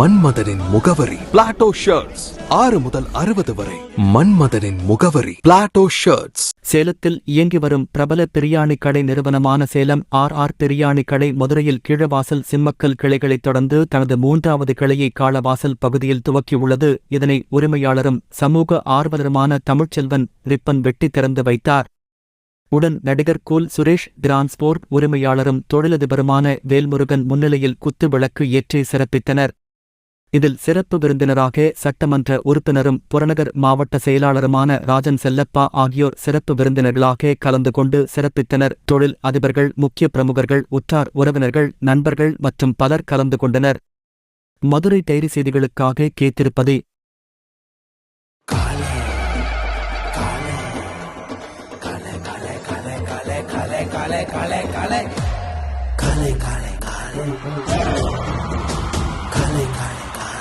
மன்மதனின் முகவரி. Plato shirts ஆறு முதல் அறுபது வரை. மன்மதனின் முகவரி. பிளாட்டோ ஷர்ட்ஸ் சேலத்தில் இயங்கி வரும் பிரபல பிரியாணி கடை நிறுவனமான சேலம் ஆர் ஆர் பிரியாணி கடை மதுரையில் கீழவாசல் சிம்மக்கல் கிளைகளைத் தொடர்ந்து தனது மூன்றாவது கிளையை காளவாசல் பகுதியில் துவக்கியுள்ளது. இதனை உரிமையாளரும் சமூக ஆர்வலருமான தமிழ்ச்செல்வன் ரிப்பன் வெட்டி திறந்து வைத்தார். உடன் நடிகர் கூல் சுரேஷ் டிரான்ஸ்போர்ட் உரிமையாளரும் தொழிலதிபருமான வேல்முருகன் முன்னிலையில் குத்து விளக்கு ஏற்றி சிறப்பித்தனர். இதில் சிறப்பு விருந்தினராக சட்டமன்ற உறுப்பினரும் புறநகர் மாவட்ட செயலாளருமான ராஜன் செல்லப்பா ஆகியோர் சிறப்பு விருந்தினர்களாக கலந்து கொண்டு சிறப்பித்தனர் தொழில் அதிபர்கள் முக்கிய பிரமுகர்கள் உற்றார் உறவினர்கள் நண்பர்கள் மற்றும் பலர் கலந்து கொண்டனர் மதுரை டைரி செய்திகளுக்காக கேத்திருப்பதே